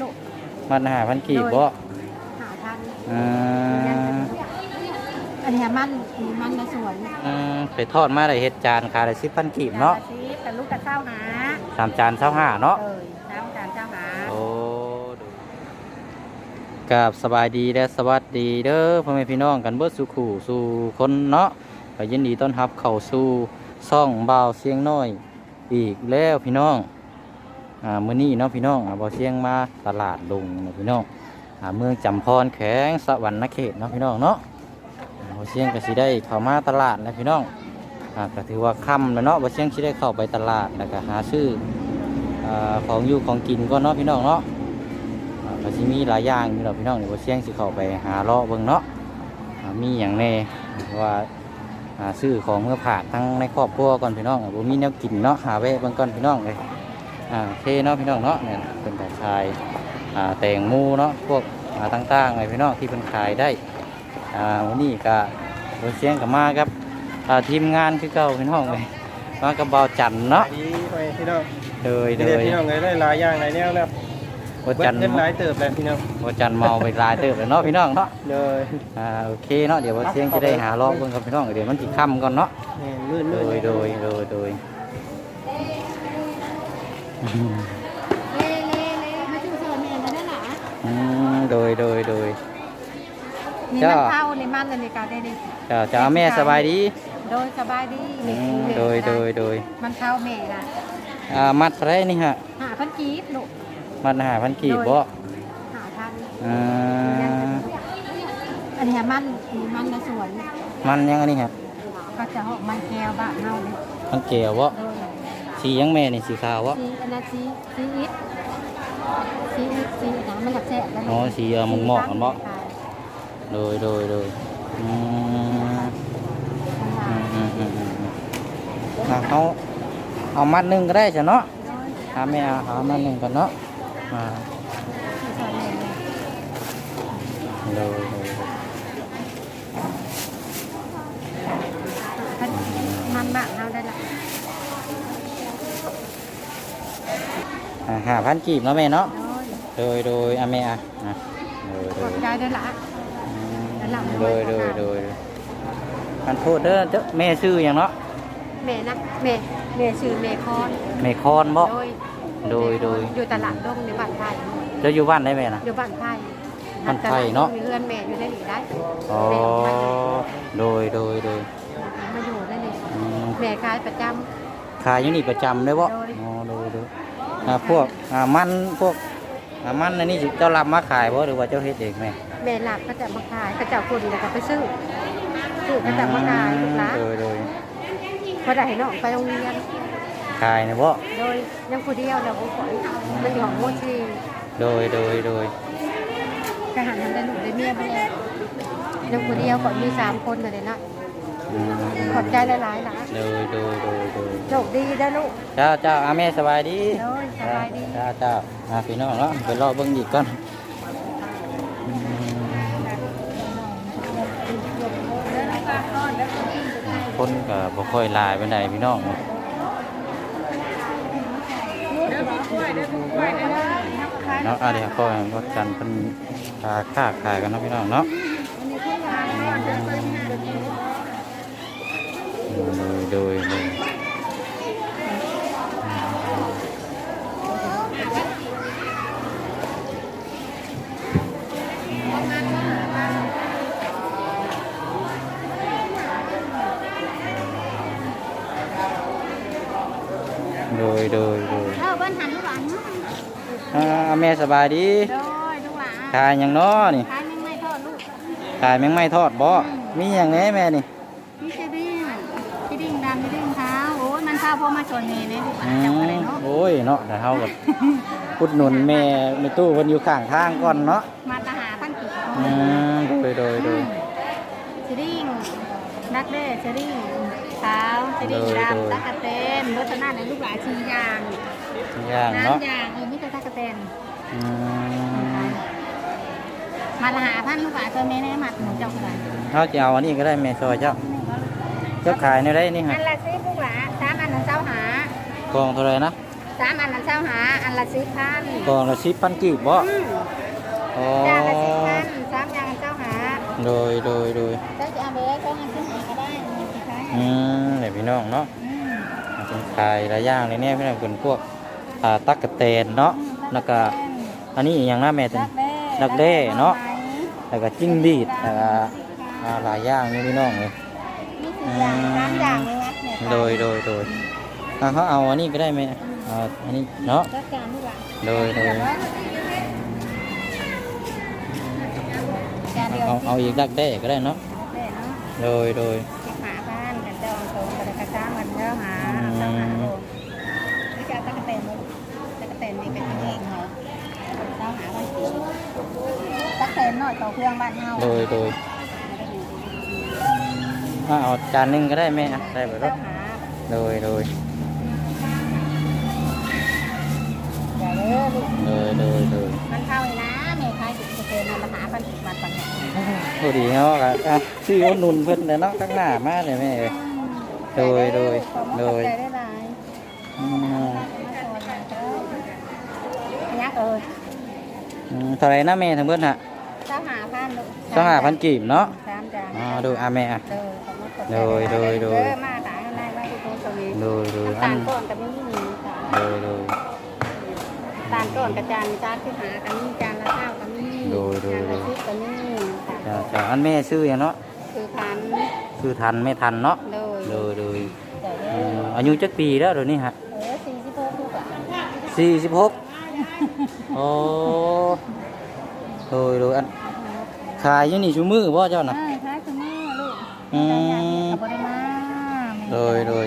ลูกมันหาพันกีบบ่หาพันอ่าอันนี้มันมีมันในสวนอืมไปทอดมาได้เฮ็ดจานขายได้สิบพันกีบเนาะซีแต่ลูกกระเจ้าหาสามจานเช้าห้าเนาะเออน้ำจานเจ้าหาโอ้ดูกับสบายดีและสวัสดีเด้อพ่อแม่พี่น้องกันเบิดสู่ขู่สู่คนเนาะก็ยินดีต้อนรับเข้าสู่ซ่องบ่าวเสียงน้อย อีกแล้วพี่น้องอ่า มื้อนี้เนาะพี่น้องอาบ่เสียงมาตลาดลงเนาะพี่น้องอ่าเมืองจำพรแขวงสวรรณเขตเนาะพี่น้องเนาะอาบ่เสียงก็สิได้เข้ามาตลาดแล้วพี่น้องอ่าก็ถือว่าค่ำแล้วเนาะบ่เสียงสิได้เข้าไปตลาดแล้วก็หาซื้ออ่าของอยู่ของกินก็เนาะพี่น้องเนาะอาก็สิมีหลายอย่างอยู่เนาะพี่น้องเดี๋ยวบ่เสียงสิเข้าไปหาเลาะเบิ่งเนาะมีอย่างแน่ว่าอ่าซื้อของเมื่อผ่ากทั้งในครอบครัวก่อนพี่น้องบ่มีแนวกินเนาะหาแวะเบิ่งก่อนพี่น้องเลย อ่าโอเคเนาะพี่น้องเนาะเนี่ยเป็นแต่ชายอ่าแตงหมูเนาะพวกอ่าต่างๆเลยพี่น้องที่เพิ่นขายได้อ่าวันนี้ก็บ่เสี่ยงก็มาครับอ่าทีมงานคือเก่าพี่น้องเลยมากับเบาจันทร์เนาะดีไปพี่น้องโดยโดเดี๋ยยวพี่น้องเลยได้หลายอย่างหลายแนวแล้วบ่เบิจัดนทร์เงินหลายเติบแล้วพี่น้องว่าจันเมาไปหลายเติบแล้วเนาะพี่น้องเนาะเลยอ่าโอเคเนาะเดี๋ยวว่าเสียงจะได้หารอบเบิ่งกับพี่น้องเดี๋ยวมันสิค่ำก่อนเนาะนี่มืดโดมืดยโดยโดยโดย โดยโดยโดยนี่จ้ามันเข้าในมันเลยในการได้ดิจ้าจ้าแม่สบายดีโดยสบายดีอืนี่มโดยโดยโดยมันเข้าแม่ละอ่ามัดอะไรนี่ฮะหาพันกีบลูกมัดหาพันกีบบ่หาพันอ่าอันนี้มันมีมันในสวนมันยังอันนี้ฮะก็จะหอกมันแก้วบ้านเฮาเลยมันแก้วบ่โดย สียังแม่นี่สีขาวบ่ซีอันนั้นซีซีอิดซีอิดซีน้ำมันหลักแสบแล้วอ๋อสีเอ่อหมอกๆกันบ่โดยโดยโดยอืมอืมอืมอืมอืมอืมอะเอาเอามัดหนึ่งก็ได้จ้ะเนาะหาไม่เอาหามัดหนึ่งก่อนเนาะมาเลยเลย มันบ้านเฮาได้ละ อะ หาพันกีบเนาะแม่เนาะโดยโดยโดยอะแม่อะอะโดยโดขอยบใจด้วยละอืมแล้วหลังโดยโดยโดยมันโทษเด้อเจ้าแม่ชื่ออย่างเนาะแม่นะแม่แม่ชื่อแม่คอนแม่คอนบ่ โดยโดยโดย อยู่ตลาดดงในบ้านไผ่เจ้าอยู่บ้านได้ไหมนะ อยู่บ้านไผ่บ้านไผ่เนาะ มีเรือนแม่อยู่ได้หนีได้อ๋อโดยโดยโดยมาอยู่ได้นี่อืมแม่ขายประจขายอยู่นี่ประจำเลยบ่โดย อ๋อดูดูอ่า พวกอ่ามันพวกอ่ามันอันนี้สิเจ้ารับมาขายบ่หรือว่าเจ้าเฮ็ดเองแม่ำแม่หลักก็จะมาขายก็จะเอาคนแล้วก็ไปซื้อซื้อก็จะมาขายลูกหลานโดยโดยพอได้ให้น้องไปโรงเรียนขายนะบ่โดยยังคนเดียวเราก็ขอมันอยู่ของโมชีโดยโดยโดยทหารทำได้หนุ่มได้เมียไปแล้วยังคนเดียวก่อนมีสามคนเลยนะอืม ขอบใจหลายๆนะโดยโดยโดยโดยโชคดีได้อลูก เจ้าเจ้าอาแม่สบายดีโดยสบายดี เจ้าเจ้าอ่าพี่น้องเนาะไปรอเบิ่งอีกก่อนอืมคนก็บ่ค่อยหลายปานใดพี่น้องเนาะอะเดี๋ยวก็รถกันเป็นคาค่าขายกันเนาะพี่น้องเนาะอืมโดยโดยโดยโดยโดยโดย เออบ้านหันลูกห ลานอ่าแม่สบายดีโดยลูกหลานขายหยังน้อนี่ขายยังไม่ทอดลูกขายแมงไม้ทอดบ่มีอย่างแหน่แม่นี่ พี่เจดิ้งพี่ดิ้งดำพี่ดิ้งเท้าโอ้ยมันเท้า พอมาชนเมย์เนี่ยลูกหลาอืนจับมอะไรเนาะโอ้ยเนาะแต่เฮากับพุดหนุนแม่ในตู้เพิ่นอยู่ข้างทางก่อนเนาะมาตาหาพันกี่อืมโดยโดยโดยเจดิ้งนักเด้เจดิ้งเท้าเจดิ้งโดยโดยดำตะกะเตนรสนาในลูกหลานชียางย่างเนาะน้ำยางเออมิตรตะกะเตนอืมมาละหาพันลูกหลานเจอเมย์ในหมัดหมูเจ้าขนาดเฮาจะเอาอันนี้ก็ได้แม่ซอยเจ้าเจ้าขายในได้นี่อัฮะนละสิลูกหลาน กองเท่าไหร่นะสสามอันนั้นเช้าหาอันละสิบพันกองละสิบพันกีบบ่อืมอ๋ออย่างละสิบพันสามอย่างเช้าหาโดยโดยโดยเจ้าจะเอาไปไว้ก็ให้ซื้อหาก็ได้มีสิคะอืมเดี๋ยวพี่น้องเนาะอืมเป็นขายหลายอย่างเลยเนี่ยพี่น้องเป็นพวกอ่าตักกะแตนเนาะแล้วก็อันนี้อหย่างหน้าแม่ตันดักแด้ดักแด้เนาะไหมแล้วก็จิ้งหรีดแล้วก็อ่าหลายอย่างนี่พี่น้องเลยมีสี่อย่างสามอย่างเลยนะเนี่ยโดยโดยโดย อ่าเขาเอาอันนี้ก็ได้ไหมเอาอันนี้เนาะจัดการนี่หละโดยโดยจานเดียวเอาเอาอีกดักแด้ก็ได้เนาะแด้เนาะโดยโดยสิบหาบ้านกันเจ้าตรงกันกระจ้างกันเจ้าหาอืมเจ้าหาโลนี่จะเอาตะกะเตนมาตะกะเตนนี่เป็นเองเหรอเจ้าหาวันกี่ตะกะเตนหน่อยต่อเครื่องบ้านเฮาโดยโดยอ่าเอาจานหนึงก็ได้ไหมอะได้แบบรเจ้าถหาโดยโดย ด้อลูกโดยโดยโดยมันเข้าเลยนะเมฆายสิบเปอร์เซ็นต์มันมาหาพันสิบวันปันเนี่ยพอดีเนาะครับอะชื่อว่านุนเพิ่นเลยเนาะข้างหน้ามาเลยแม่เอ้ย โดยโดยโดยใจได้หลายอืมอันนี้เอออืมเท่าไหรนะแม่ทั้งเบิดฮะเจ้าหาพันลูกเจ้าหาพันกีบเนาะสามจานอ๋อดูอาแม่อะ เออขอบคุณโดยโดยโดย เออมาตายข้างในไว้ที่ตรงตรงนี้โดยโดยอัตานลก้อนกับมีค่ะโดยโดย ตาลก้อนกับจานจานที่หากับมีจานละข้าวกับมีโดยโดย จานละชิปกับมีค่ะจ้าจ้าอันแม่ซื้ออย่างเนาะคือพันซื้อทันไม่ทันเนาะโดยโดยโดยเดี๋ยวอืเด้อมอายุจักปีแล้วเดี๋ยวนี้ฮะเออสี่สิบหกลูกอะสี่สิบหกโอ้โดยโดยอันขายอยังนี่ชูมือบ่เจ้าน่ะ ใช่ใช่คุณแม่ลูกอืมขอบคุณมากโดยโดย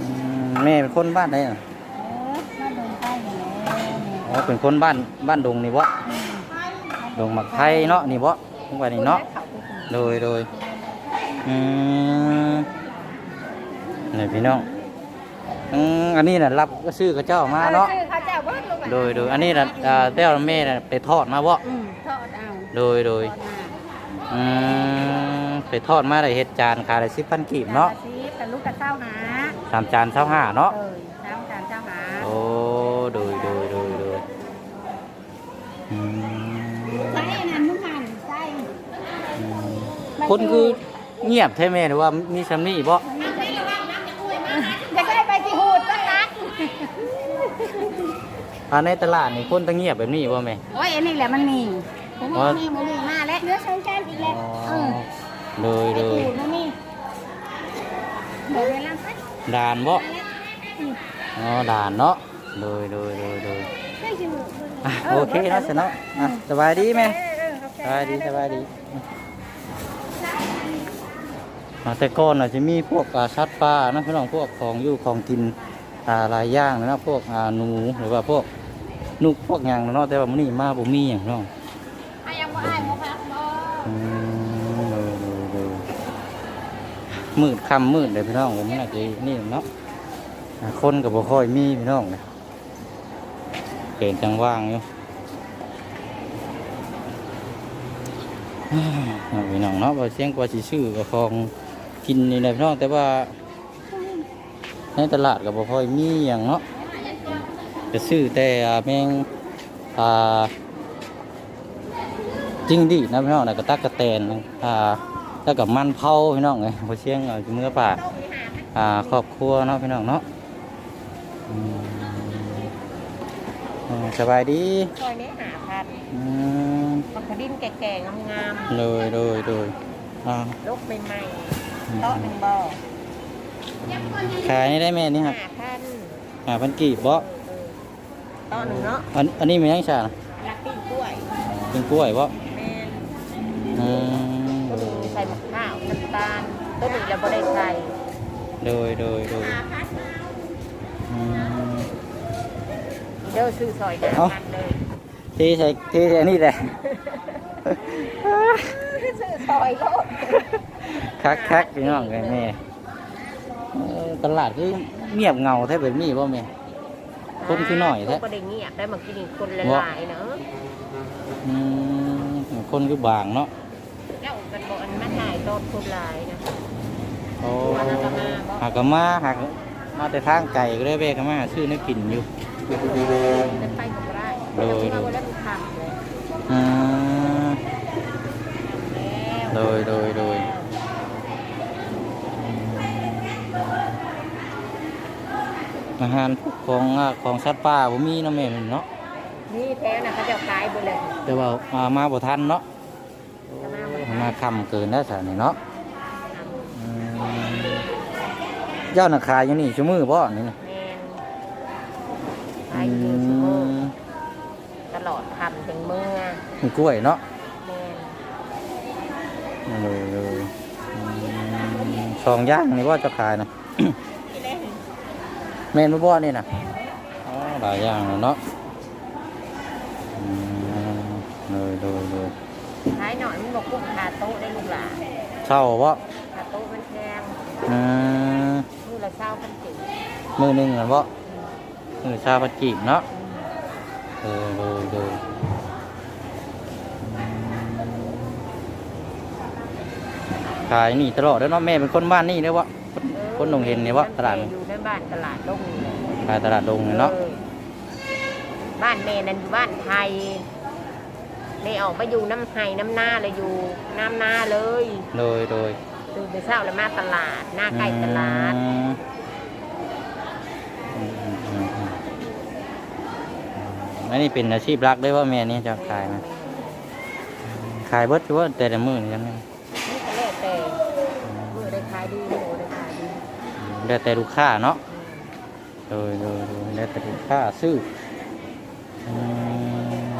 อืมแม่เป็นคนบ้านไหนอะ เออมาเดินใต้อยู่แล้ว เนี่ยอ๋อเป็นคนบ้านบ้านดงนี่บ่ดงหมักไทยเนาะนี่บ่ลงไปนี่เนาะโดยโดยอืมนี่พี่น้องอืมอันนี้น่ะรับก็ซื้อกับเจ้ามาเนาะออเขาจะเอาเบิดลูกอะโดยโดยอันนี้น่ะอ่าเต้าแม่น่ะไปทอดมาบ่อืมทอดเอาโดยโดยทอดมาอืมไปทอดมาได้เฮ็ดจานขายได้สิบพันกีบเนาะจลสิบแต่ลูกกระเจ้าหาสามจานเท่าห้าเนาะ คนคือเงียบแท้แม่หรือว่ามีซำนี้บ่จะได้ไปที่หูดสักนักอ่าในตลาดนี่คนตั้งเงียบแบบนี้บ่แม่โอ้ยอันนี้แหละมันมีผมอ๋อว่ามีมันมีมาแล้วเนื้อช้อนแก้มอีกแล้วเออโดยไปโดยหูดมันมีเดี๋ยวเวลาไปด่านบ่อ๋อด่านเนาะโดยโดยโดยโดยได้ชิมอะโอเคเนาะสนเนาะอะสบายดีไหมเออเออเข้ใจสบายดีสบายดีอะ แต่ก่อนอาจจะมีพวกอ่าชัดปลานะพี่น้องพวกของอยู่ของกินหลายอย่างนะพวกหนูหรือว่าพวกนุกพวกหยังเนาะแต่ว่ามื้อนี้มาบ่มีหยังนาะอะยังบ่อ้ายบ่พักบ่อืมโดยโดยโดยมืดค่ำมืดเลยพี่น้องผมน่าจะนี่เนาะอ่าคนก็บ่ค่อยมีพี่น้องนะเกินจังว่างอยู่เอาพี่น้องเนาะว่าเสียงกว่าสิซื้อกับของ กินนี่แหละพี่น้องแต่ว่า ในตลาดก็บ่ค่อยมีหยังเนาะจะซื้อแต่อ่าแมงอ่าจริงดีนะพี่น้องแล้วก็ตักกะแตนอ่าแล้วก็มันเผาพี่น้องเลยบ่เสียงเอาเมื่อป่าอ่าครอบครัวเนาะพี่น้องเนาะอืมอ่าสบายดีซอยนี้หาพันอืมปักกระดินแก่ๆงามโดยโดยโดยอ่าๆลกใหม่ๆ โต๊ะหนึ่งบ่อขายได้แม่นี่คหารับพันหาพันกีบบ่โต๊ะหนึ่งเนาะอันอันนี้มีทั้งชาลักปิ้งกล้วยเป็นกล้วยบ่แมนอืมตัวหนึ่งใส่มะพร้าวน้ำตาลตัวหนึ่งเราบ่ได้ใส่โดยโดยโดยอืม เดี๋ยวซื้อซอยหาเอ้า พันเลยเทใส่เทใส่อันนี่แหละ ซื้อซอยโลดคักคักพี่น้องเลยแม่เออตลาดคือเงียบเงาแท้แบบนี้บ่แม่คนคือน้อยแท้ก็ได้เงียบได้มากินคนละลายเนาะอืมคนคือบางเนาะแล้วกันบอกอันมันหลายต้นคนหลายนะโอ้วันนั้นก็มาบ่หากกะมาหากมาแต่ทางไก่ก็เลยแวะเข้ามาหาซื้อในกินอยู่จะไปกับได้โดยเราแล้วดูทำเลยอืมแล้ว โดยโดยโดยอาหารพวกของอ่าของสัตว์ป่าบ่มีเนาะแม่นเนาะนี่แท้นะเขาจะขายไปเลยแต่ว่าอ่ามาบ่ทันเนาะจะมามาค่ำเกินแล้วซะนี่เนาะอืมเจ้าน่ะขายอยู่นี่ชั่วมือบ่นี่นะแมนขายอยู่ชั่วโมงอืมตลอดทำถึงเมื่อมีกล้วยเนาะแมน เลยเลยอืมสองอย่างนี่ว่าจะขายนะแม่นบ่บ่นี่นะอ๋อหลายอย่างเลยเนาะอืมเลยเลยเลยขายหน่อยมันบอกกุ้งคาโต๊ะได้ลูกหลานเช่าบ่คาโต๊ะมันแพงอืมมือละเช้าพันสิบมือหนึงน่ะบ่มือชาพัดกีบเนาะเออเลยเลย ขายนี่ตลอดแล้วเนาะแม่เป็นคนบ้านนี่เด้อวะคนคนหนองเห็นนี่วะตลาดอนี่ยู่ในบ้านตลาดลงนี่ขายตลาดดงนี่เนาะออบ้านเมนั่นอยู่บ้านไทยเมออกมาอยู่น้ำไห้น้ำหน้าเลยอยู่น้ำหน้าเลยโดยโดยตื่นไปเช้าแล้วมาตลาดหน้าใกล้ตลาดอืมอืมอืมอืมอืมอันนี้เป็นอาชีพหลักเลยว่าแม่นี่จะขายนะขายเบิดหรือว่าแต่ละมื้อนี่จังไง แล้วแต่ลูกค้าเนาะโดยโดยโดยแล้วแต่ลูกค้าซื้ออื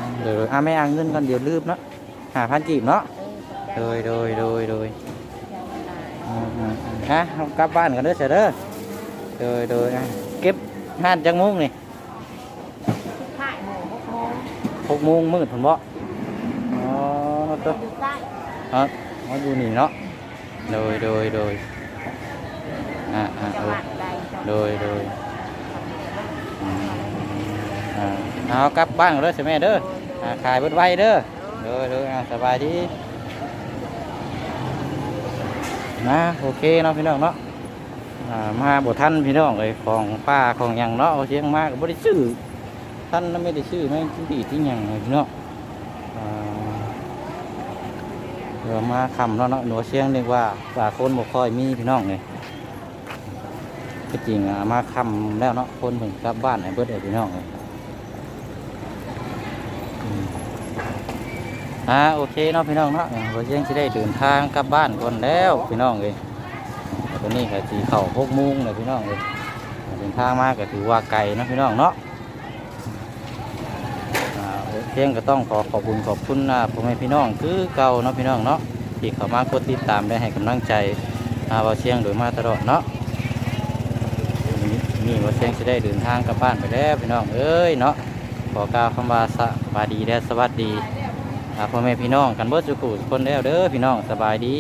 มโดยโดยอะไม่เอาเงินก่อนเดี๋ยวลืมเนาะหาพันกีบเนาะเออขอบใจโดยโดยโดยโดยขอบใจหลายอืมอืมอืมฮะเอากลับบ้านกันเด้อเสยเด้อโดยโดยอะเก็บห้านจังมุ้งนี่ขายหมูหกโมงหกโมงมืดผมบ่อ๋อตัว อยู่ใต้เออมาดูนี่เนาะ โดย โดย โดย อ่าอ่าจังโดหยวัดใดจังหโดวัดยโดยอืมอ่าเอากลับบ้านกันเด้อใช่ไหมเด้ออ่าขายเบิดไว้เด้อโดยโดยอ่าสบายดีนะโอเคเนาะพี่น้องเนาะอ่ามาบ่ทันพี่น้องเลยของป้าของหยังเนาะเอาเสียงมาก็บ่ได้ซื้อท่านน่ะไม่ได้ซื้อไม่ที่ดีที่หยังเลยพี่น้องอ่าเดี๋ยวมาคำแล้วเนาะหนูเชียงเรียกว่าว่าคนบ่ค่อยมีพี่น้องเลย็จริงอะมาคำแล้วเนาะคนเพิ่งกลับบ้านให้เบิดเลยพี่น้องเลยอืมอ่าโอเคเนาะพี่น้องเนาะหนูเชียงจะได้เดินทางกลับบ้านก่อนแล้วพี่น้องเลยตอนนี้ก็สีเข่าพกมุ้งเลยพี่น้องเลยเดินทางมาก็ถือว่าไกลเนาะพี่น้องเนาะอ่าเพียงก็ต้องขอขอบคุญขอบคุณนะพ่อแม่พี่น้องคือเก่าเนาะพี่น้องเนาะที่เข้ามากดติดตามได้ให้กำลังใจอาว่าเชียงโดยมาตลอดเนาะ นี่นี่ว่าเชียงจะได้เดินทางกลับบ้านไปแล้วพี่น้องเอ้ยเนาะขอกล่าวคำว่าสบายดีและสวัสดีอาพ่อแม่พี่น้องกันเบิดสุขุคนแล้วเด้อพี่น้องสบายดี